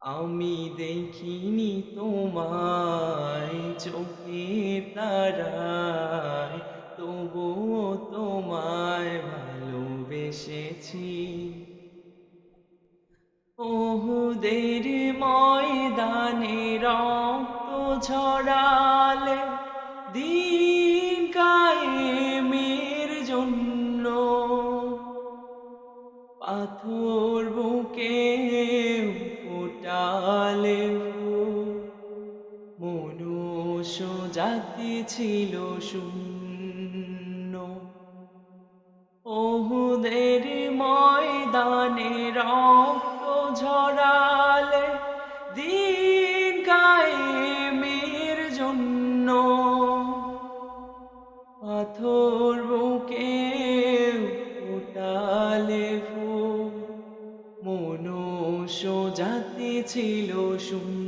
আমি দেখিনি তোমায়, চোখে তারায়। তবুও তোমায় ভালোবেসেছি। ওহুদের ময়দানে রক্ত ছড়ালে দিন কায়েমের জন্য পাথর বুকে জাতি ছিল শূন্য। ওহুদের ময়দানে রক্ত ঝরালে দিন কায়েমের জন্য। পাথর বুকে ফোটালে ফুল, মনুষ্য জাতি ছিল শূন্য।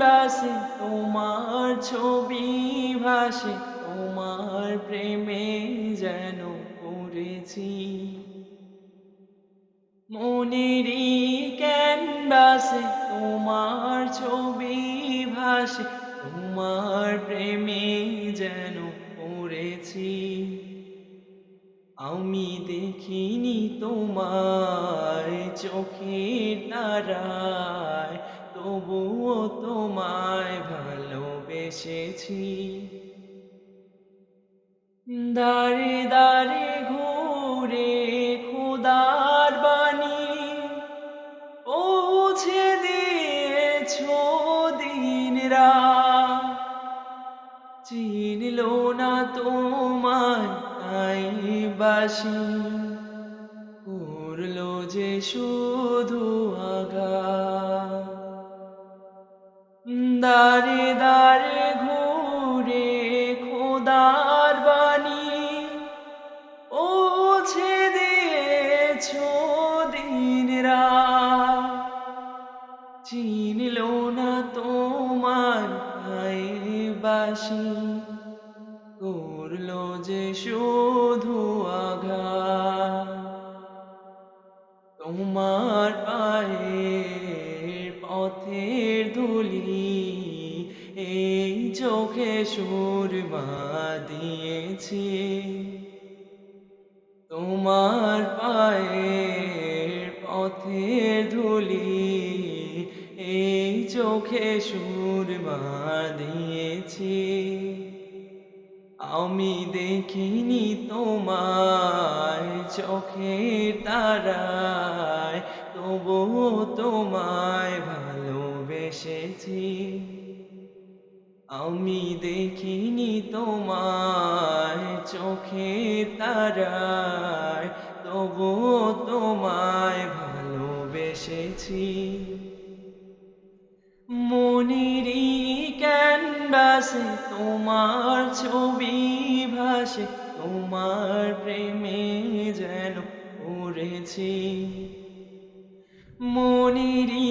ক্যানভাসে তোমার ছবি ভাসে, তোমার প্রেমে যেন পড়েছি। মনেরই ক্যানভাসে তোমার ছবি ভাসে, তোমার প্রেমে যেন পড়েছি। আমি দেখিনি তোমার চোখের তারায় তবুও তোমায় ভালোবেসেছি। দাঁড়ে দাঁড়ে ঘুরে খোদার বাণী পৌঁছে দিয়েছ দিন চিনল না তোমায় তাই বাসি করল যে শুধু আগা দাঁড়ে দাঁড়ে ঘুরে খোদার বাণী। পৌঁছে দিয়েছ দিন চিনল না তোমার বাসি করল যে শুধু চোখে সুরমা দিয়েছি তোমার পায়ের পথের ধুলি, এই চোখে সুরমা দিয়েছি আমি দেখিনি তোমায় চোখের তারায়, তবুও তোমায় ভালোবেসেছি। আমি দেখিনি তোমায় চোখে তারায়, তবুও তোমায় ভালোবেসেছি। মনেরই ক্যানভাসে তোমার ছবি ভাসে, তোমার প্রেমে যেন উড়েছি মনেরই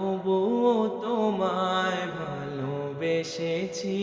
তবুও তোমায় ভালোবেসেছি।